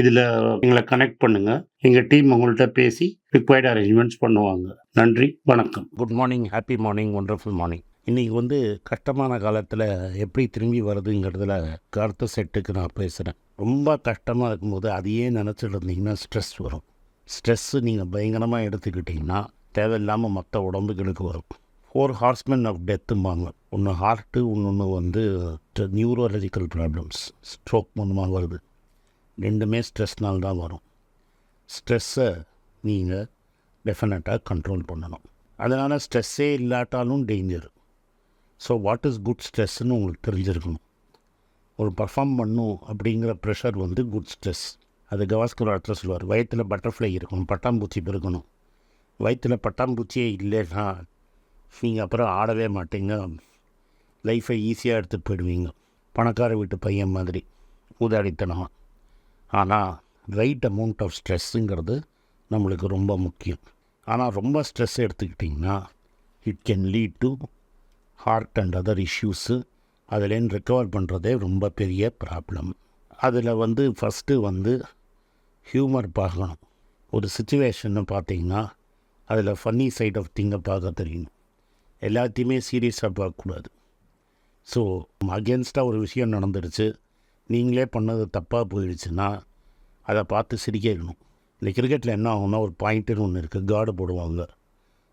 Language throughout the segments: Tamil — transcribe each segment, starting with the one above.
இதில் எங்களை கனெக்ட் பண்ணுங்கள் எங்கள் டீம் உங்கள்கிட்ட பேசி ரிக்வயர்ட் அரேஞ்ச்மெண்ட்ஸ் பண்ணுவாங்க. நன்றி வணக்கம். Good morning happy morning wonderful morning இன்றைக்கி வந்து கஷ்டமான காலத்தில் எப்படி திரும்பி வருதுங்கிறதுல கருத்து செட்டுக்கு நான் பேசுகிறேன் ரொம்ப கஷ்டமாக இருக்கும்போது அதையே நினச்சிட்டு இருந்தீங்கன்னா ஸ்ட்ரெஸ் வரும். ஸ்ட்ரெஸ்ஸு நீங்கள் பயங்கரமாக எடுத்துக்கிட்டிங்கன்னா தேவையில்லாமல் மற்ற உடம்புகளுக்கு வரும். ஃபோர் ஹார்ஸ்மென் ஆஃப் டெத்தும்பாங்க ஒன்று ஹார்ட்டு ஒன்று ஒன்று வந்து நியூரோலஜிக்கல் ப்ராப்ளம்ஸ் ஸ்ட்ரோக் மூலமாக வருது. ரெண்டுமே ஸ்ட்ரெஸ்னால் தான் வரும். ஸ்ட்ரெஸ்ஸை நீங்கள் டெஃபினட்டாக கண்ட்ரோல் பண்ணணும். அதனால் ஸ்ட்ரெஸ்ஸே இல்லாட்டாலும் danger so what is good ஸ்ட்ரெஸ்ன்னு உங்களுக்கு தெரிஞ்சிருக்கணும். ஒரு பர்ஃபார்ம் பண்ணும் அப்படிங்கிற ப்ரெஷர் வந்து குட் ஸ்ட்ரெஸ் அது கவாஸ்கர் அர்த்தம் சொல்லுவார். வயிற்றில் பட்டர்ஃப்ளை இருக்கணும் பட்டாம்பூச்சி பெருக்கணும். வயிற்றில் பட்டாம்பூச்சியே இல்லைன்னா நீங்கள் அப்புறம் ஆடவே மாட்டீங்க. லைஃப்பை ஈஸியாக எடுத்துகிட்டு போயிடுவீங்க. பணக்கார வீட்டு பையன் மாதிரி. ஊதாடித்தனமாக ஆனால் ரைட் அமௌண்ட் ஆஃப் ஸ்ட்ரெஸ்ஸுங்கிறது நம்மளுக்கு ரொம்ப முக்கியம். ஆனால் ரொம்ப ஸ்ட்ரெஸ் எடுத்துக்கிட்டிங்கன்னா it can lead to heart and other issues அதுலேருந்து ரெக்கவர் பண்ணுறதே ரொம்ப பெரிய ப்ராப்ளம் அதில் வந்து ஃபஸ்ட்டு வந்து ஹியூமர் பார்க்கணும். ஒரு சுச்சுவேஷன்னு பார்த்தீங்கன்னா அதில் ஃபன்னி சைட் ஆஃப் திங்கை பார்க்க தெரியணும் எல்லாத்தையுமே சீரியஸாக பார்க்கக்கூடாது. ஸோ அகேன்ஸ்டாக ஒரு விஷயம் நடந்துடுச்சு நீங்களே பண்ணது தப்பாக போயிடுச்சுன்னா அதை பார்த்து சிரிக்கணும் இந்த கிரிக்கெட்டில் என்ன ஆகும்னா ஒரு பாயிண்ட்டுன்னு ஒன்று இருக்குது கார்டு போடுவாங்க.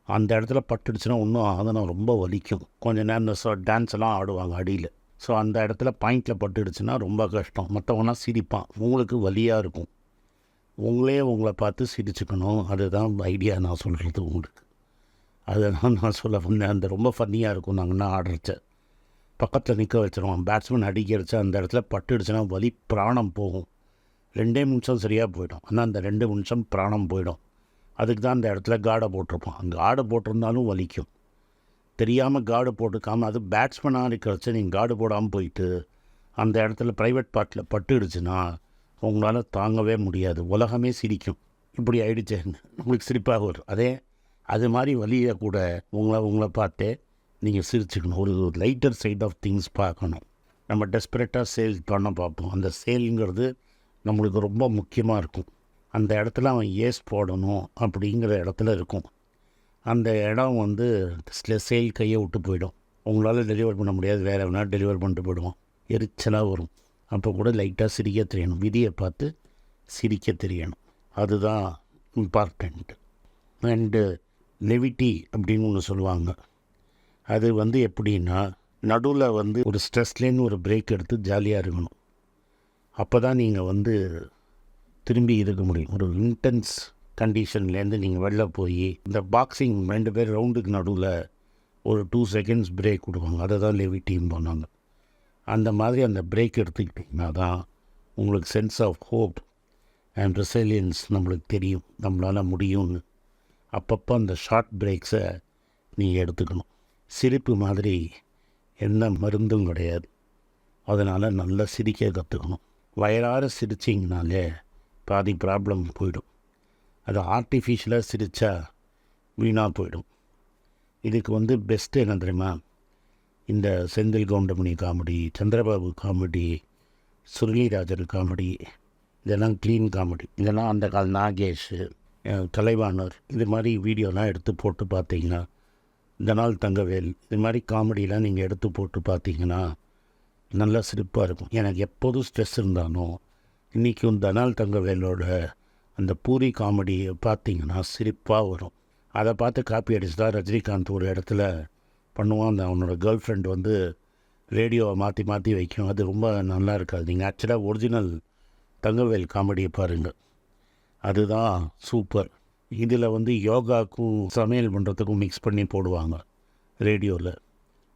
அந்த இடத்துல பட்டுடுச்சுன்னா ஒன்றும் ஆதனம் ரொம்ப வலிக்கும். கொஞ்ச நேரம் இந்த ஸோ டான்ஸ் எல்லாம் ஆடுவாங்க அடியில். ஸோ அந்த இடத்துல பாயிண்டில் பட்டுடுச்சுன்னா ரொம்ப கஷ்டம். மற்றவனா சிரிப்பான். உங்களுக்கு வலியாக இருக்கும். உங்களே உங்களை பார்த்து சிரிச்சுக்கணும். அதுதான் ஐடியா நான் சொல்கிறது உங்களுக்கு. அதுதான் நான் சொல்ல வந்தேன். அந்த ரொம்ப ஃபன்னியாக இருக்கும் நாங்கன்னா ஆடுறச்ச. பக்கத்தில் நிற்க வச்சிருவோம் பேட்ஸ்மேன் அடிக்கிறச்சு அந்த இடத்துல பட்டுடுச்சுன்னா வலி பிராணம் போகும். ரெண்டே நிமிஷம் சரியாக போயிடும். ஆனால் அந்த ரெண்டு நிமிஷம் பிராணம் போயிடும். அதுக்கு தான் அந்த இடத்துல காடை போட்டிருப்போம் அங்கே காடை போட்டிருந்தாலும் வலிக்கும். தெரியாமல் காடு போட்டுக்காமல் அது பேட்ஸ்மேனாக இருக்கிறச்சு நீங்கள் காடு போடாமல் போயிட்டு அந்த இடத்துல ப்ரைவேட் பார்ட்டில் பட்டுடுச்சுன்னா உங்களால் தாங்கவே முடியாது. உலகமே சிரிக்கும். இப்படி ஆயிடுச்சு உங்களுக்கு சிரிப்பாக வரும். அதே அது மாதிரி வலியை கூட உங்களை உங்களை பார்த்தே நீங்கள் சிரிச்சுக்கணும். ஒரு லைட்டர் சைட் ஆஃப் திங்ஸ் பார்க்கணும். நம்ம டெஸ்பரேட்டாக சேல் பண்ண பார்ப்போம். அந்த சேல்ங்கிறது நம்மளுக்கு ரொம்ப முக்கியமாக இருக்கும். அந்த இடத்துல அவன் ஏஸ் போடணும் அப்படிங்கிற இடத்துல இருக்கும். அந்த இடம் வந்து சேல் கையை விட்டு போயிடும். உங்களால் டெலிவர் பண்ண முடியாது. வேறு எவனா டெலிவர் பண்ணிட்டு போயிடுவான். எரிச்சலாக வரும். அப்போ கூட லைட்டாக சிரிக்க தெரியணும். விதியை பார்த்து சிரிக்க தெரியணும். அதுதான் இம்பார்ட்டண்ட் அண்டு லெவிட்டி அப்படின்னு ஒன்று சொல்லுவாங்க. அது வந்து எப்படின்னா நடுவில் வந்து ஒரு ஸ்ட்ரெஸ்லேருந்து ஒரு பிரேக் எடுத்து ஜாலியாக இருக்கணும். அப்போ தான் நீங்கள் வந்து திரும்பி இருக்க முடியும். ஒரு இன்டென்ஸ் கண்டிஷன்லேருந்து நீங்கள் வெளில போய் இந்த பாக்ஸிங் ரெண்டு பேர் ரவுண்டுக்கு நடுவில் ஒரு டூ செகண்ட்ஸ் பிரேக் கொடுப்பாங்க. அதை தான் லெவி டீம் பண்ணாங்க. அந்த மாதிரி அந்த பிரேக் எடுத்துக்கிட்டிங்கன்னா தான் உங்களுக்கு sense of hope and resilience நம்மளுக்கு தெரியும். நம்மளால் முடியும்னு. அப்பப்போ அந்த ஷார்ட் பிரேக்ஸை நீங்கள் எடுத்துக்கணும். சிரிப்பு மாதிரி எந்த மருந்தும் கிடையாது. அதனால் நல்லா சிரிக்க கற்றுக்கணும் வயலார சிரிச்சிங்கனாலே பாதி ப்ராப்ளம் போயிடும். அது ஆர்டிஃபிஷியலாக சிரித்தா வீணாக போயிடும். இதுக்கு வந்து பெஸ்ட்டு என்ன தெரியுமா? இந்த Senthil Goundamani comedy Chandrababu comedy Surulirajar comedy இதெல்லாம் க்ளீன் காமெடி. இதெல்லாம் அந்த கால நாகேஷ் கலைவாணர் இது மாதிரி வீடியோலாம் எடுத்து போட்டு பார்த்தீங்கன்னா இந்த நாள் தங்கவேல் இது மாதிரி காமெடியெலாம் நீங்கள் எடுத்து போட்டு பார்த்தீங்கன்னா நல்லா சிரிப்பாக இருக்கும். எனக்கு எப்போதும் ஸ்ட்ரெஸ் இருந்தாலும் இன்றைக்கும் தனால் தங்கவேலோட அந்த பூரி காமெடியை பார்த்தீங்கன்னா சிரிப்பாக வரும். அதை பார்த்து காப்பி அடிச்சு தான் ரஜினிகாந்த் ஒரு இடத்துல பண்ணுவான். அந்த அவனோட கேர்ள் ஃப்ரெண்ட் வந்து ரேடியோவை மாற்றி மாற்றி வைக்கும். அது ரொம்ப நல்லா இருக்காது. நீங்கள் ஆக்சுவலாக ஒரிஜினல் தங்கவேல் காமெடியை பாருங்கள் அதுதான் சூப்பர் இதில் வந்து யோகாக்கும் சமையல் பண்ணுறதுக்கும் மிக்ஸ் பண்ணி போடுவாங்க ரேடியோவில்.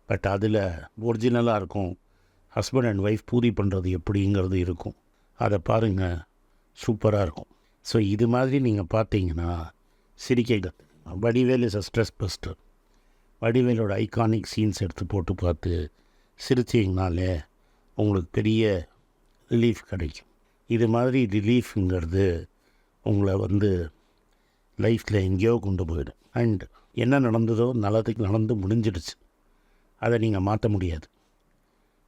பட் அதில் ஒரிஜினலாக இருக்கும். ஹஸ்பண்ட் அண்ட் ஒய்ஃப் பூரி பண்ணுறது எப்படிங்கிறது இருக்கும். அதை பாருங்கள் சூப்பராக இருக்கும். ஸோ இது மாதிரி நீங்கள் பார்த்தீங்கன்னா சிரிக்க கற்றுக்கலாம் Vadivel is a stress buster வடிவேலோட iconic scenes எடுத்து போட்டு பார்த்து சிரிச்சிங்கனாலே உங்களுக்கு பெரிய ரிலீஃப் கிடைக்கும். இது மாதிரி ரிலீஃப்ங்கிறது உங்களை வந்து லைஃப்பில் எங்கேயோ கொண்டு போயிடும். அண்ட் என்ன நடந்ததோ நல்லதுக்கு நடந்து முடிஞ்சிடுச்சு. அதை நீங்கள் மாற்ற முடியாது.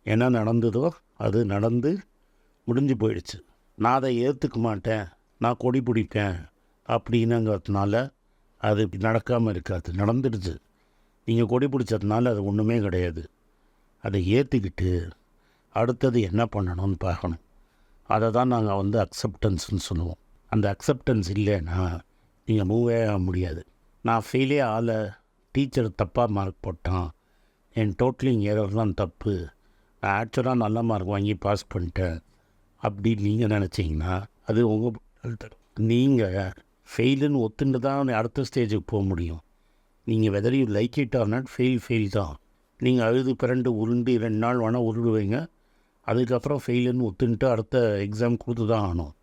என்ன நடந்ததோ அது நடந்து முடிஞ்சு போயிடுச்சு. நான் அதை ஏற்றுக்க மாட்டேன். நான் கொடி பிடிப்பேன் அப்படின்னுங்கிறதுனால அது நடக்காமல் இருக்காது. நடந்துடுச்சு. நீங்கள் கொடி பிடிச்சதுனால அது ஒன்றுமே கிடையாது. அதை ஏற்றுக்கிட்டு அடுத்தது என்ன பண்ணணும்னு பார்க்கணும். அதை தான் நாங்கள் வந்து அக்செப்டன்ஸ்னு சொல்லுவோம். அந்த அக்செப்டன்ஸ் இல்லைன்னா நீங்கள் மூவே ஆக முடியாது. நான் ஃபெயிலே ஆள டீச்சர் தப்பாக மார்க் போட்டான். என் டோட்டலிங் தான் தப்பு. நான் ஆக்சுவலாக நல்ல மார்க் வாங்கி பாஸ் பண்ணிட்டேன். அப்படி நீங்கள் நினச்சிங்கன்னா அது உங்கள் நீங்கள் ஃபெயிலுன்னு ஒத்துண்டு தான் அடுத்த ஸ்டேஜுக்கு போக முடியும். நீங்கள் whether you like it or not fail fail தான். நீங்கள் அழுது பிறண்டு உருண்டு ரெண்டு நாள் வேணால் உருடுவீங்க. அதுக்கப்புறம் ஃபெயிலுன்னு ஒத்துன்ட்டு அடுத்த எக்ஸாம் கொடுத்து தான் ஆகணும்.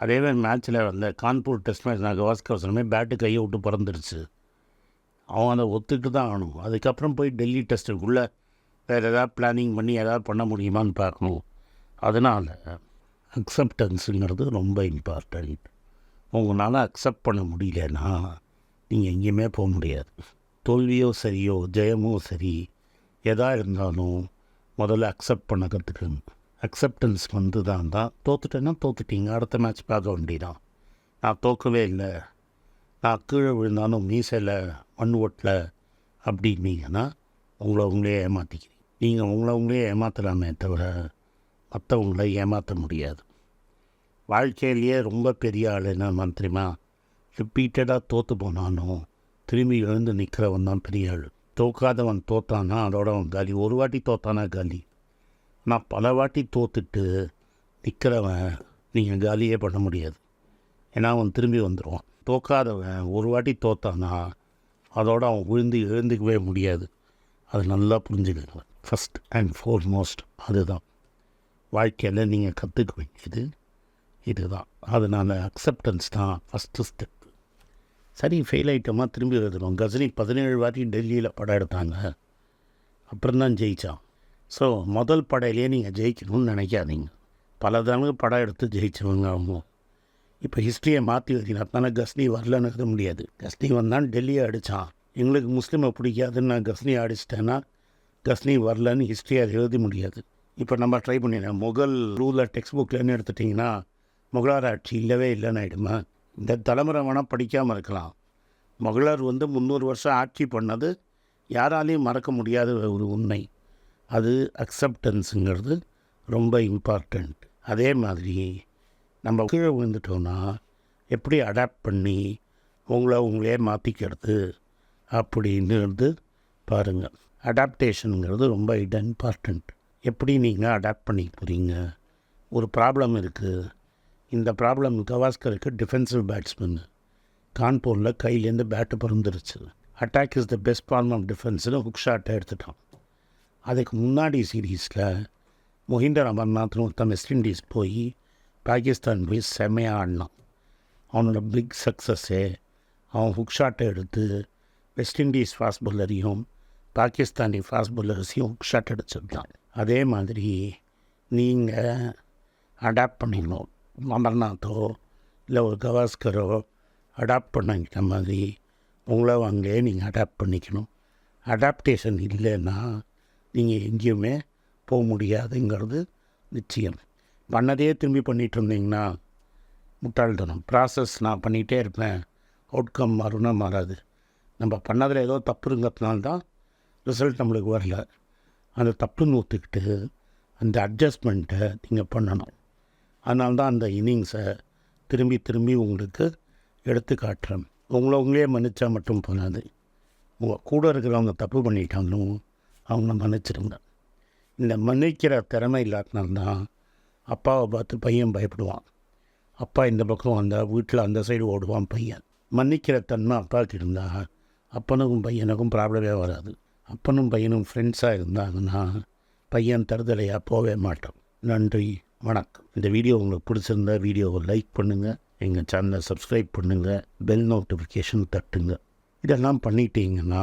அதே மாதிரி மேட்ச்சில் அந்த கான்பூர் டெஸ்ட் மேட்ச் நான் கவாஸ்கர் சொன்னமே பேட்டு கையை விட்டு பறந்துருச்சு. அவன் அதை ஒத்துட்டு தான் ஆகணும். அதுக்கப்புறம் போய் டெல்லி டெஸ்ட்டுக்குள்ளே வேறு எதாவது பிளானிங் பண்ணி எதாவது பண்ண முடியுமான்னு பார்க்கணும். அதனால் அக்செப்டன்ஸுங்கிறது ரொம்ப இம்பார்ட்டண்ட் உங்களால் அக்செப்ட் பண்ண முடியலன்னா நீங்கள் எங்கேயுமே போக முடியாது. தோல்வியோ சரியோ ஜெயமோ சரி எதாக இருந்தாலும் முதல்ல அக்செப்ட் பண்ண கற்றுக்கணும் அக்செப்டன்ஸ் வந்து தான் தான் தோத்துட்டேன்னா தோத்துட்டீங்க. அடுத்த மேட்ச் பார்க்க வேண்டிதான் நான் தோக்கவே இல்லை. நான் கீழே விழுந்தாலும் மீசையில் மண் ஓட்டில் அப்படின்னீங்கன்னா உங்களை உங்களே ஏமாற்றிக்கிறீங்க நீங்கள் உங்களை உங்களே ஏமாற்றலாமே தவிர மற்றவங்கள ஏமாற்ற முடியாது. வாழ்க்கையிலேயே ரொம்ப பெரிய ஆள் என்ன மந்திரிமா ரிப்பீட்டடாக தோற்று போனாலும் திரும்பி எழுந்து நிற்கிறவன் தான் பெரிய ஆள். தோக்காதவன் தோத்தானா அதோட அவன் காலி. ஒரு வாட்டி தோத்தானா காலி. நான் பல வாட்டி தோத்துட்டு நிற்கிறவன் நீங்கள் காலியே பண்ண முடியாது. ஏன்னா அவன் திரும்பி வந்துடுவான் தோக்காதவன் ஒரு வாட்டி தோத்தானா அதோடு அவன் விழுந்து எழுந்துக்கவே முடியாது. அது நல்லா புரிஞ்சுக்கணும் ஃபஸ்ட் அண்ட் ஃபோர்மோஸ்ட் அதுதான். வாழ்க்கையில் நீங்கள் கற்றுக்க வேண்டியது இதுதான். அதனால் அக்செப்டன்ஸ் தான் ஃபஸ்ட்டு ஸ்டெப் சரி ஃபெயில் ஆகிட்டோமா திரும்பி எழுதணும் கஜினி பதினேழு வாட்டி டெல்லியில் படம் எடுத்தாங்க. அப்புறம் தான் ஜெயித்தான் ஸோ முதல் படையிலேயே நீங்கள் ஜெயிக்கணும்னு நினைக்காதீங்க. பல தடவை படம் எடுத்து ஜெயிச்சவங்க அவங்க. இப்போ ஹிஸ்ட்ரியை மாற்றி வைக்கிறதுனால கஸ்னி வரலன்னு எழுத முடியாது. கஸ்னி வந்தான் டெல்லியை அடித்தான் எங்களுக்கு முஸ்லீமை பிடிக்காதுன்னு நான் கஸ்னி அடிச்சிட்டேன்னா கஸ்னி வரலன்னு ஹிஸ்ட்ரியை எழுத முடியாது. இப்போ நம்ம ட்ரை பண்ணிடுறோம் முகல் ரூலில் டெக்ஸ்ட் புக்லன்னு எடுத்துட்டிங்கன்னா முகலார் ஆட்சி இல்லவே இல்லைன்னு ஆகிடுமா இந்த தலைமுறை வேணால் படிக்காமல் இருக்கலாம். முகலார் வந்து முந்நூறு வருஷம் ஆட்சி பண்ணது யாராலையும் மறக்க முடியாத ஒரு உண்மை. அது அக்செப்டன்ஸுங்கிறது ரொம்ப இம்பார்ட்டண்ட் அதே மாதிரி நம்ம கீழே விழுந்துட்டோன்னா எப்படி அடாப்ட் பண்ணி உங்களை உங்களே மாற்றிக்கிறது அப்படின்னுறது பாருங்கள். அடாப்டேஷனுங்கிறது ரொம்ப இம்பார்ட்டண்ட் எப்படி நீங்கள் அடாப்ட் பண்ணி போகிறீங்க ஒரு ப்ராப்ளம் இருக்குது இந்த ப்ராப்ளம் கவாஸ்கருக்கு டிஃபென்சிவ் பேட்ஸ்மேன் கான்பூரில் கையிலேருந்து பேட்டு பிறந்துருச்சு. Attack is the best form of டிஃபென்ஸ்னு hook ஷாட்டை எடுத்துட்டான். அதுக்கு முன்னாடி சீரீஸில் மொஹிந்தர் அமர்நாத்னு ஒருத்தன் வெஸ்ட் இண்டீஸ் போய் பாகிஸ்தான் போய் செம்மையாக ஆடினான். அவனோட பிக் சக்ஸஸ்ஸே அவன் ஹுக் ஷாட்டை எடுத்து வெஸ்ட் இண்டீஸ் ஃபாஸ்ட் பவுலரையும் பாகிஸ்தானி ஃபாஸ்ட் பவுலர்ஸையும் ஹுக் ஷாட் அடிச்சிருந்தான். அதே மாதிரி நீங்கள் அடாப்ட் பண்ணிக்கணும். அமர்நாத்தோ இல்லை ஒரு கவாஸ்கரோ அடாப்ட் பண்ணிக்கிற மாதிரி உங்களை அங்கே நீங்கள் அடாப்ட் பண்ணிக்கணும். அடாப்டேஷன் இல்லைன்னா நீங்கள் எங்கேயுமே போக முடியாதுங்கிறது நிச்சயம். பண்ணதே திரும்பி பண்ணிகிட்டு இருந்தீங்கன்னா முட்டாள்தனம் ப்ராசஸ் நான் பண்ணிகிட்டே இருப்பேன். அவுட்கம் மாறுனா மாறாது. நம்ம பண்ணதில் ஏதோ தப்புங்கிறதுனால தான் ரிசல்ட் நம்மளுக்கு வரல. அந்த தப்புன்னு ஒத்துக்கிட்டு அந்த அட்ஜஸ்ட்மெண்ட்டை நீங்கள் பண்ணணும். அதனால தான் அந்த இன்னிங்ஸை திரும்பி திரும்பி உங்களுக்கு எடுத்து காட்டுறேன் உங்களை உங்களே மன்னிச்சா மட்டும் போகாது உங்கள் கூட இருக்கிறவங்க தப்பு பண்ணிட்டாலும் அவங்க மன்னிச்சிடுங்க இந்த மன்னிக்கிற திறமை இல்லாட்டினால்தான் அப்பாவை பார்த்து பையன் பயப்படுவான். அப்பா இந்த பக்கம் வந்தால் வீட்டில் அந்த சைடு ஓடுவான் பையன். மன்னிக்கிற தன்மை அப்பாவுக்கு இருந்தால் அப்பனுக்கும் பையனுக்கும் ப்ராப்ளமே வராது. அப்பனும் பையனும் ஃப்ரெண்ட்ஸாக இருந்தாங்கன்னா பையன் தருதலையாக போகவே மாட்டான். நன்றி வணக்கம். இந்த வீடியோ உங்களுக்கு பிடிச்சிருந்தா வீடியோவை லைக் பண்ணுங்கள் எங்கள் சேனலை சப்ஸ்கிரைப் பண்ணுங்கள் பெல் நோட்டிஃபிகேஷன் தட்டுங்க. இதெல்லாம் பண்ணிட்டீங்கன்னா